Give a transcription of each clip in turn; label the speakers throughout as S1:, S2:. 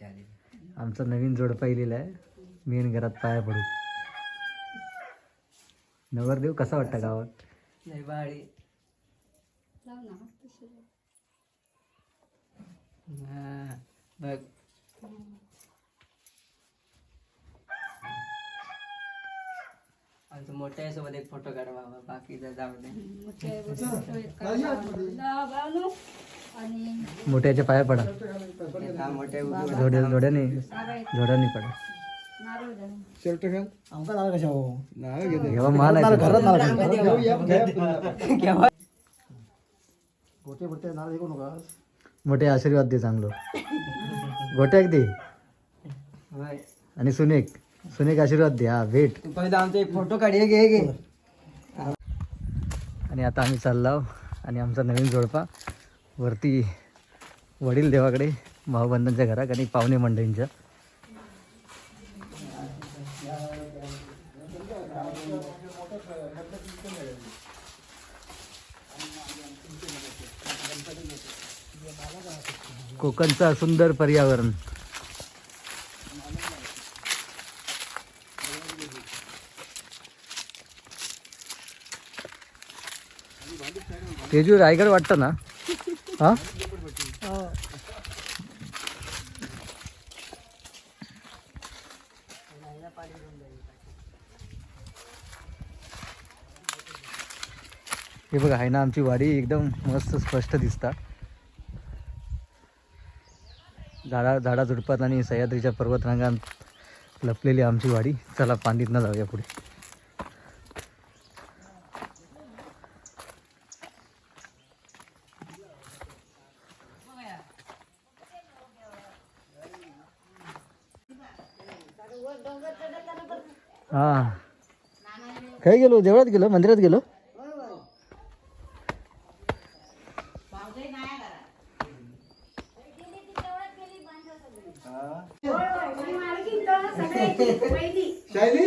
S1: आमचा नवीन जोड पाहिलेला आहे. मेन घरात पाया पडू. नवरदेव कसा वाटता गावात?
S2: नाही बाळी हा, बघ. आमचं मोठ्या सोबत एक फोटो काढ बाबा. बाकीचा जाऊ दे.
S1: मोठ्याच्या पाया पडा.
S2: हा
S1: जोड्या जोड्याने जोड्याने पडा.
S3: शर्ट घाल. आमका नाव कशा हो नाव घेते.
S1: जेव्हा माल आहे तुमचा.
S3: गोटे गोटे नाव ऐकू नका
S1: मोठे आशीर्वाद दे चांगलं. गोट्याक दे. आणि सुनेक. सुनेक आशीर्वाद दे. हा भेट.
S2: पहिला आमचा एक फोटो काढ घे हे घे.
S1: आणि आता आम्ही चाललो आणि आमचा नवीन जोडपा. वरती वडील देवाकडे भाऊबंधांच्या घरात आणि पाहुणे मंडळींच्या. कोकणचा सुंदर पर्यावरण. तेजू रायगड वाटतं ना? हा? हे बघा आहे ना आमची वाडी एकदम मस्त स्पष्ट दिसतात. झाडा झाडा झुडपात आणि सह्याद्रीच्या पर्वतरांगात लपलेली आमची वाडी. चला पांडीतनं जाऊया पुढे. हा. काय गेलो? देवळात गेलो? मंदिरात गेलो?
S3: शैली?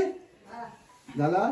S3: झाला?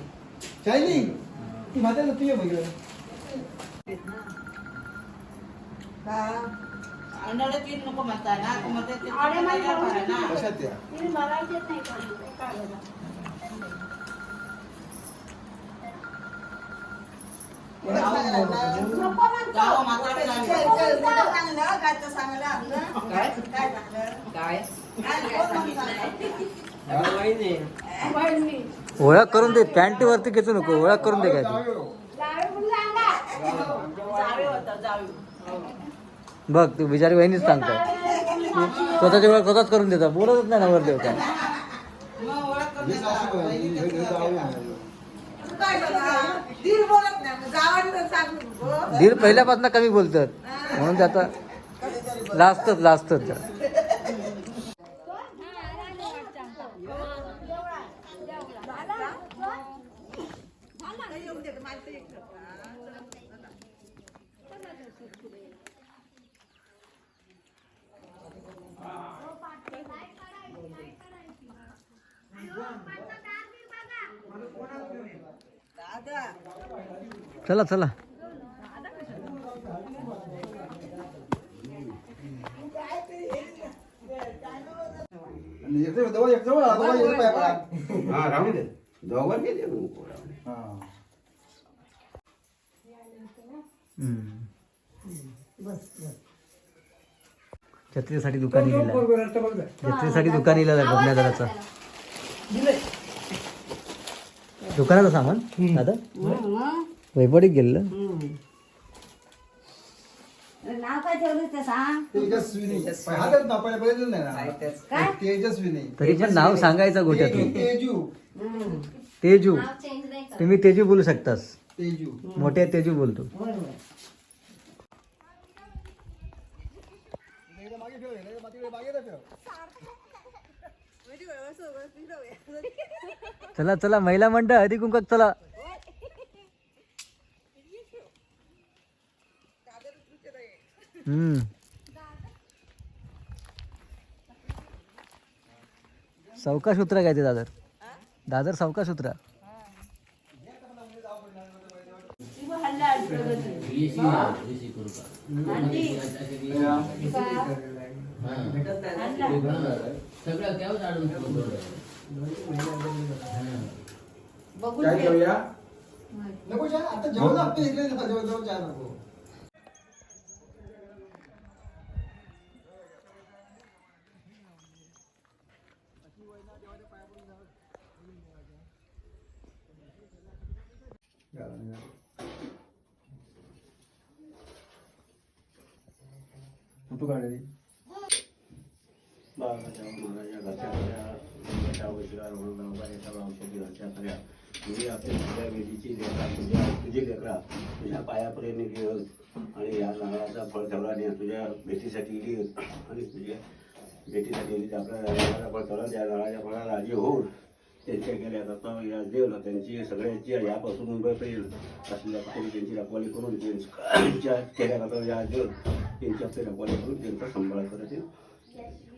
S3: म्हातारा तुझ्या बघितलं कशात त्या
S1: ओळख करून दे पॅन्ट वरती खेचू नको ओळख करून दे काय बघ तू बिचारी वहिनीच सांगतो स्वतःची ओळख स्वतःच करून देता बोलतच नाही नवर देव काय. धीर पहिल्यापासून कमी बोलतात म्हणून ते आता लाजतात लाजतात चला चला
S3: आणि एक जवळ- जवळ- एक जवळ आला, जवळ एक पाय पडा.
S4: हा राहून दे
S3: हा.
S1: छत्रीसाठी दुकानी गेला छत्रीसाठी दुकानी गेला बघण्यादाराचा दुकानाचं सामान दादा? वैपडीत गेलेलं?
S5: नाव काय ठेवलं ते सांग?
S3: तेजस्विनी हातात नाव पहिले बघितलं नाही ना?
S5: काय?
S3: तेजस्विनी
S1: तरी पण नाव सांगायचं गोट्यातून.
S3: तेजू.
S1: तेजू तुम्ही तेजू बोलू शकतास.
S3: तेजू.
S1: मोठ्या तेजू बोलतो. चला चला महिला मंडळ हळदी कुंकत चला. हम्म. सावकाश उतरा काय ते दादर? दादर सावकाश उतरा
S3: घेऊया नको आता जेवण लागतं इकडे. जेवण जेवण नको. फोटो काढले.
S4: बाळाच्या घरच्या म्हणून औषधी घरच्या तुम्ही आपल्या वेदीची तुझ्या तुझी लेकरा तुझ्या पायापर्यंत घेऊन आणि या नारळाचा फळ ठेवला आणि तुझ्या भेटीसाठी गेली आणि तुझ्या भेटीसाठी आपल्या नारळाचा फळ ठेवला त्या नारळाच्या फळाला राजी होऊन त्यांच्या गेल्या आता या देवला त्यांची सगळ्यांची यापासून मुंबईपर्यंत असलेल्या तरी त्यांची रखवाली करून त्यांच्या केल्या जातात या देव त्यांच्या रखवाली करून त्यांचा सांभाळ करत